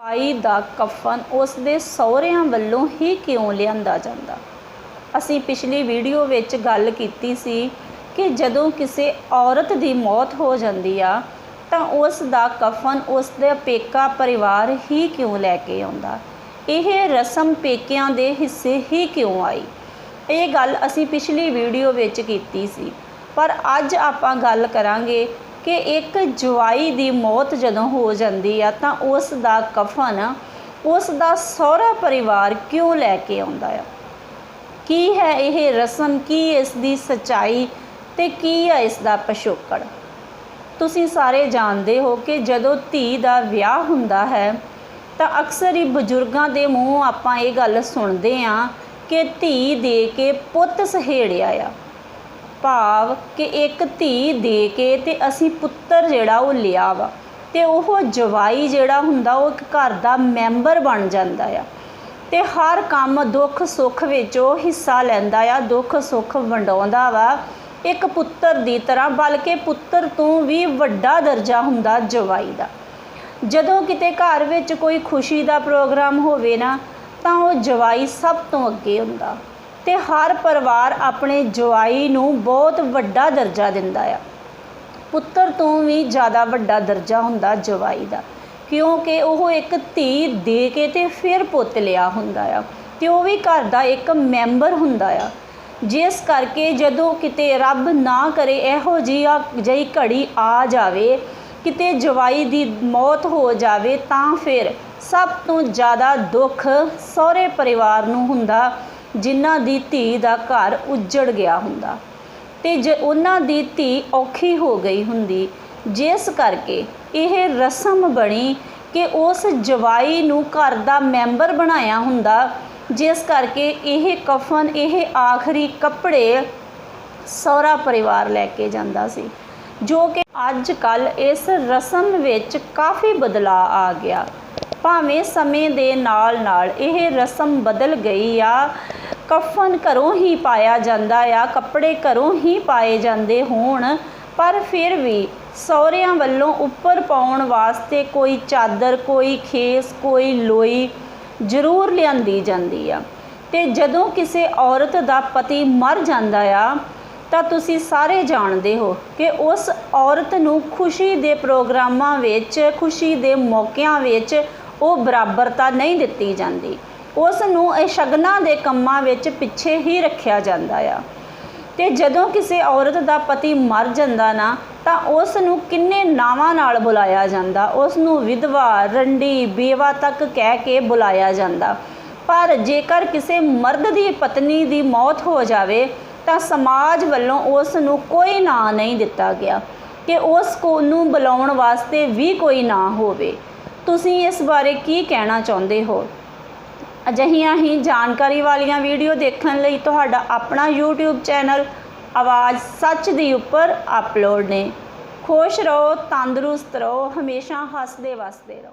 ਭਾਈ ਦਾ ਕਫਨ ਉਸ ਦੇ ਸਹੁਰਿਆਂ ਵੱਲੋਂ ਹੀ ਕਿਉਂ ਲਿਆਂਦਾ ਜਾਂਦਾ? ਅਸੀਂ ਪਿਛਲੀ ਵੀਡੀਓ ਵਿੱਚ ਗੱਲ ਕੀਤੀ ਸੀ ਕਿ ਜਦੋਂ ਕਿਸੇ ਔਰਤ ਦੀ ਮੌਤ ਹੋ ਜਾਂਦੀ ਆ, ਤਾਂ ਉਸ ਦਾ ਕਫਨ ਉਸ ਦੇ ਪੇਕਾ ਪਰਿਵਾਰ ਹੀ ਕਿਉਂ ਲੈ ਕੇ ਆਉਂਦਾ? ਇਹ ਰਸਮ ਪੇਕਿਆਂ ਦੇ ਹਿੱਸੇ ਹੀ ਕਿਉਂ ਆਈ? ਇਹ ਗੱਲ ਅਸੀਂ ਪਿਛਲੀ ਵੀਡੀਓ ਵਿੱਚ ਕੀਤੀ ਸੀ, ਪਰ ਅੱਜ ਆਪਾਂ ਗੱਲ ਕਰਾਂਗੇ ਕਿ ਇੱਕ ਜਵਾਈ ਦੀ ਮੌਤ ਜਦੋਂ ਹੋ ਜਾਂਦੀ ਆ ਤਾਂ ਉਸ ਦਾ ਕਫਨ, ਉਸ ਦਾ ਸਹੁਰਾ ਪਰਿਵਾਰ ਕਿਉਂ ਲੈ ਕੇ ਆਉਂਦਾ ਆ? ਕੀ ਹੈ ਇਹ ਰਸਮ? ਕੀ ਇਸ ਦੀ ਸਚਾਈ? ਤੇ ਕੀ ਹੈ ਇਸ ਦਾ ਪਿਛੋਕੜ? ਤੁਸੀਂ ਸਾਰੇ ਜਾਣਦੇ ਹੋ ਕਿ ਜਦੋਂ ਧੀ ਦਾ ਵਿਆਹ ਹੁੰਦਾ ਹੈ, ਤਾਂ ਅਕਸਰ ਹੀ ਬਜ਼ੁਰਗਾਂ ਦੇ ਮੂੰਹ ਆਪਾਂ ਇਹ ਗੱਲ ਸੁਣਦੇ ਆਂ ਕਿ ਧੀ ਦੇ ਕੇ ਪੁੱਤ ਸਹੇੜਿਆ ਆ। ਭਾਵ ਕਿ ਇੱਕ ਧੀ ਦੇ ਕੇ ਤੇ ਅਸੀਂ ਪੁੱਤਰ ਜਿਹੜਾ ਉਹ ਲਿਆ ਵਾ। ਤੇ ਉਹ ਜਵਾਈ ਜਿਹੜਾ ਹੁੰਦਾ, ਉਹ ਇੱਕ ਘਰ ਦਾ ਮੈਂਬਰ ਬਣ ਜਾਂਦਾ ਆ। ਤੇ ਹਰ ਕੰਮ ਦੁੱਖ ਸੁੱਖ ਵਿੱਚ ਉਹ ਹਿੱਸਾ ਲੈਂਦਾ ਆ, ਦੁੱਖ ਸੁੱਖ ਵੰਡਾਉਂਦਾ ਵਾ। ਇੱਕ ਪੁੱਤਰ ਦੀ ਤਰ੍ਹਾਂ, ਬਲਕਿ ਪੁੱਤਰ ਤੋਂ ਵੀ ਵੱਡਾ ਦਰਜਾ ਹੁੰਦਾ ਜਵਾਈ ਦਾ। ਜਦੋਂ ਕਿਤੇ ਘਰ ਵਿੱਚ ਕੋਈ ਖੁਸ਼ੀ ਦਾ ਪ੍ਰੋਗਰਾਮ ਹੋਵੇ ਨਾ, ਤਾਂ ਉਹ ਜਵਾਈ ਸਭ ਤੋਂ ਅੱਗੇ ਹੁੰਦਾ। ਤੇ ਹਰ ਪਰਿਵਾਰ ਆਪਣੇ ਜਵਾਈ ਨੂੰ ਬਹੁਤ ਵੱਡਾ ਦਰਜਾ ਦਿੰਦਾ ਆ। ਪੁੱਤਰ ਤੋਂ ਵੀ ਜ਼ਿਆਦਾ ਵੱਡਾ ਦਰਜਾ ਹੁੰਦਾ ਜਵਾਈ ਦਾ, ਕਿਉਂਕਿ ਉਹ ਇੱਕ ਧੀ ਦੇ ਕੇ ਤੇ ਫਿਰ ਪੁੱਤ ਲਿਆ ਹੁੰਦਾ ਆ ਤੇ ਉਹ ਵੀ ਘਰ ਦਾ ਇੱਕ ਮੈਂਬਰ ਹੁੰਦਾ ਆ। ਜਿਸ ਕਰਕੇ ਜਦੋਂ ਕਿਤੇ ਰੱਬ ਨਾ ਕਰੇ, ਇਹੋ ਜਿਹੀ ਜਿਹੀ ਘੜੀ ਆ ਜਾਵੇ, ਕਿਤੇ ਜਵਾਈ ਦੀ ਮੌਤ ਹੋ ਜਾਵੇ ਤਾਂ ਫਿਰ ਸਭ ਤੋਂ ਜ਼ਿਆਦਾ ਦੁੱਖ ਸਹੁਰੇ ਪਰਿਵਾਰ ਨੂੰ ਹੁੰਦਾ ਜਿਨ੍ਹਾਂ ਦੀ ਧੀ ਦਾ ਘਰ ਉੱਜੜ ਗਿਆ ਹੁੰਦਾ ਤੇ ਜੇ ਉਹਨਾਂ ਦੀ ਧੀ ਔਖੀ ਹੋ ਗਈ ਹੁੰਦੀ, ਜਿਸ ਕਰਕੇ ਇਹ ਰਸਮ ਬਣੀ ਕਿ ਉਸ ਜਵਾਈ ਨੂੰ ਘਰ ਦਾ ਮੈਂਬਰ ਬਣਾਇਆ ਹੁੰਦਾ, ਜਿਸ ਕਰਕੇ ਇਹ ਕਫਨ, ਇਹ ਆਖਰੀ ਕੱਪੜੇ ਸਹੁਰਾ ਪਰਿਵਾਰ ਲੈ ਕੇ ਜਾਂਦਾ ਸੀ, ਜੋ ਕਿ ਅੱਜ ਕੱਲ ਇਸ ਰਸਮ ਵਿੱਚ ਕਾਫੀ ਬਦਲਾਅ ਆ ਗਿਆ। ਭਾਵੇਂ ਸਮੇਂ ਦੇ ਨਾਲ ਨਾਲ ਇਹ ਰਸਮ ਬਦਲ ਗਈ ਆ ਕਫਨ ਘਰੋਂ ਹੀ ਪਾਇਆ ਜਾਂਦਾ ਆ, ਕੱਪੜੇ ਘਰੋਂ ਹੀ ਪਾਏ ਜਾਂਦੇ ਹੋਣ। ਪਰ ਫਿਰ ਵੀ ਸਹੁਰਿਆਂ ਵੱਲੋਂ ਉੱਪਰ ਪਾਉਣ ਵਾਸਤੇ ਕੋਈ ਚਾਦਰ, ਕੋਈ ਖੇਸ, ਕੋਈ ਲੋਈ ਜ਼ਰੂਰ ਲਿਆਂਦੀ ਜਾਂਦੀ ਆ। ਤੇ ਜਦੋਂ ਕਿਸੇ ਔਰਤ ਦਾ ਪਤੀ ਮਰ ਜਾਂਦਾ ਆ, ਤਾਂ ਤੁਸੀਂ ਸਾਰੇ ਜਾਣਦੇ ਹੋ ਕਿ ਉਸ ਔਰਤ ਨੂੰ ਖੁਸ਼ੀ ਦੇ ਪ੍ਰੋਗਰਾਮਾਂ ਵਿੱਚ, ਖੁਸ਼ੀ ਦੇ ਮੌਕਿਆਂ ਵਿੱਚ ਉਹ ਬਰਾਬਰਤਾ ਨਹੀਂ ਦਿੱਤੀ ਜਾਂਦੀ। ਉਸ ਨੂੰ ਇਹ ਸ਼ਗਨਾਂ ਦੇ ਕੰਮਾਂ ਵਿੱਚ ਪਿੱਛੇ ਹੀ ਰੱਖਿਆ ਜਾਂਦਾ ਆ। ਤੇ ਜਦੋਂ ਕਿਸੇ ਔਰਤ ਦਾ ਪਤੀ ਮਰ ਜਾਂਦਾ ਨਾ, ਤਾਂ ਉਸ ਨੂੰ ਕਿੰਨੇ ਨਾਵਾਂ ਨਾਲ ਬੁਲਾਇਆ ਜਾਂਦਾ। ਉਸ ਨੂੰ ਵਿਧਵਾ, ਰੰਡੀ, ਬੇਵਾ ਤੱਕ ਕਹਿ ਕੇ ਬੁਲਾਇਆ ਜਾਂਦਾ। ਪਰ ਜੇਕਰ ਕਿਸੇ ਮਰਦ ਦੀ ਪਤਨੀ ਦੀ ਮੌਤ ਹੋ ਜਾਵੇ, ਤਾਂ ਸਮਾਜ ਵੱਲੋਂ ਉਸ ਨੂੰ ਕੋਈ ਨਾਂ ਨਹੀਂ ਦਿੱਤਾ ਗਿਆ ਕਿ ਉਸ ਕੋ ਨੂੰ ਬੁਲਾਉਣ ਵਾਸਤੇ ਵੀ ਕੋਈ ਨਾਂ ਹੋਵੇ। ਤੁਸੀਂ ਇਸ ਬਾਰੇ ਕੀ ਕਹਿਣਾ ਚਾਹੁੰਦੇ ਹੋ? ਅਜਿਹੀਆਂ ਹੀ ਜਾਣਕਾਰੀ ਵਾਲੀਆਂ ਵੀਡੀਓ ਦੇਖਣ ਲਈ ਤੁਹਾਡਾ ਆਪਣਾ YouTube ਚੈਨਲ ਆਵਾਜ਼ ਸੱਚ ਦੀ ਉੱਪਰ ਅਪਲੋਡ ਨੇ। ਖੁਸ਼ ਰਹੋ, ਤੰਦਰੁਸਤ ਰਹੋ, ਹਮੇਸ਼ਾ ਹੱਸਦੇ ਵਸਦੇ ਰਹੋ।